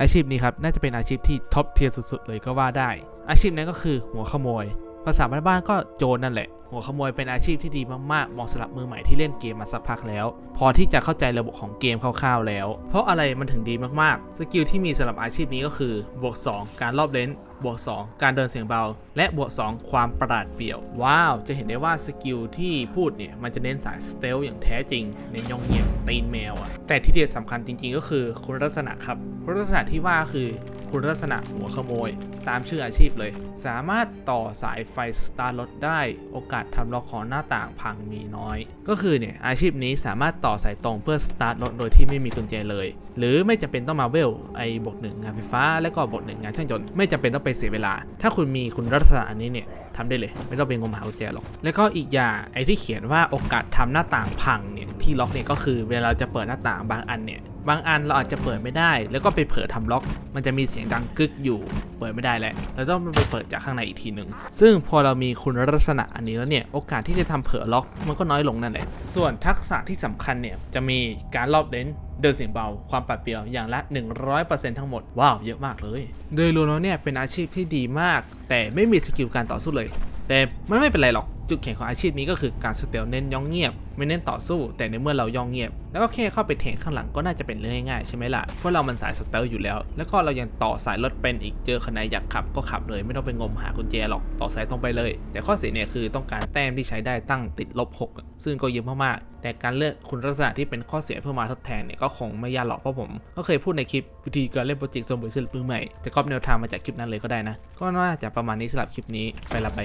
อาชีพนี้ครับน่าจะเป็นอาชีพที่ท็อปเทียร์สุดๆเลยก็ว่าได้ อาชีพนั้นก็คือหัวขโมย ภาษาบ้านๆก็โจรนั่นแหละ หัวขโมยเป็นอาชีพที่ดีมากๆเหมาะสำหรับมือใหม่ที่เล่นเกมมาสักพักแล้ว พอที่จะเข้าใจระบบของเกมคร่าวๆแล้ว เพราะอะไรมันถึงดีมากๆ สกิลที่มีสำหรับอาชีพนี้ก็คือบวก 2 การรอบเลนบวก 2 การเดินเสียงเบา และบวก 2 ความประหลาดเปี่ยว ว้าว จะเห็นได้ว่าสกิลที่พูดเนี่ย มันจะเน้นสายสเตลอย่างแท้จริง เน้นยองเงียบตีนแมวอะแต่ที่เด็ดสำคัญจริงๆ ก็คือคุณลักษณะครับ คุณลักษณะที่ว่าคือ คุณลักษณะหัวขโมย ตามชื่ออาชีพเลย สามารถต่อสายไฟสตาร์รถได้ โอกาสทำล็อกของหน้าต่างพังมีน้อย ก็คือเนี่ยอาชีพนี้สามารถต่อสายตรงเพื่อสตาร์ทรถโดยที่ไม่มีกุญแจเลย หรือไม่จำเป็นต้องมาเวลไอ้บวกหนึ่งงานไฟฟ้า และก็บวกหนึ่งงานช่างยนต์ไม่จำเป็นต้องไปเสียเวลา ถ้าคุณมีคุณลักษณะอันนี้เนี่ยทำได้เลยไม่ต้องไปงมหากุญแจหรอก แล้วก็อีกอย่างไอ้ที่เขียนว่าโอกาสทำหน้าต่างพังเนี่ยที่ล็อกเนี่ยก็คือเวลาเราจะเปิดหน้าต่างบางอันเนี่ย บางอันเราอาจจะเปิดไม่ได้ แล้วก็ไปเผลอทำล็อก มันจะมีเสียงดังกึกอยู่ เปิดไม่ได้แหล้วเราต้องไปเปิดจากข้างในอีกทีหนึ่งซึ่งพอเรามีคุณลักษณะอันนี้แล้วเนี่ยโอกาสที่จะทำเผลอล็อกมันก็น้อยลงนั่นแหละ ส่วนทักษะที่สำคัญเนี่ยจะมีการรอบเลนเดินเสียงเบา ความปัดเปรียวอย่างละ 100%ทั้งหมด ว้าว เยอะมากเลย โดยรวมแล้วเนี่ยเป็นอาชีพที่ดีมาก แต่ไม่มีสกิลการต่อสู้เลย แต่มันไม่เป็นไรหรอก จุดแข็งของอาชีพนี้ก็คือการสเตลเน้นย่องเงียบ ไม่เน้นต่อสู้ แต่ในเมื่อเราย่องเงียบ แล้วก็แค่เข้าไปแทงข้างหลังก็น่าจะเป็นเรื่องง่ายๆใช่ไหมล่ะเพราะเรามันสายสเตลอยู่แล้ว แล้วก็เรายังต่อสายรถเป็นอีกเจอคันไหนอยากขับก็ขับเลย ไม่ต้องไปงมหากุญแจหรอกต่อสายตรงไปเลย แต่ข้อเสียเนี่ยคือต้องการแต้มที่ใช้ได้ตั้งติดลบ6ซึ่งก็เยอะมากๆแต่การเลือกคุณลักษณะที่เป็นข้อเสียเพื่อมาทดแทนเนี่ยก็คงไม่ยากหรอกเพราะผมก็เคยพูดในคลิปวิธีการเล่นโปรเจกต์โซนบุยซิลปืนใหม่จะก๊อปแนวทางมาจากคลิปนั้นเลยก็ได้นะ ก็น่าจะประมาณนี้สำหรับคลิปนี้ไปละไป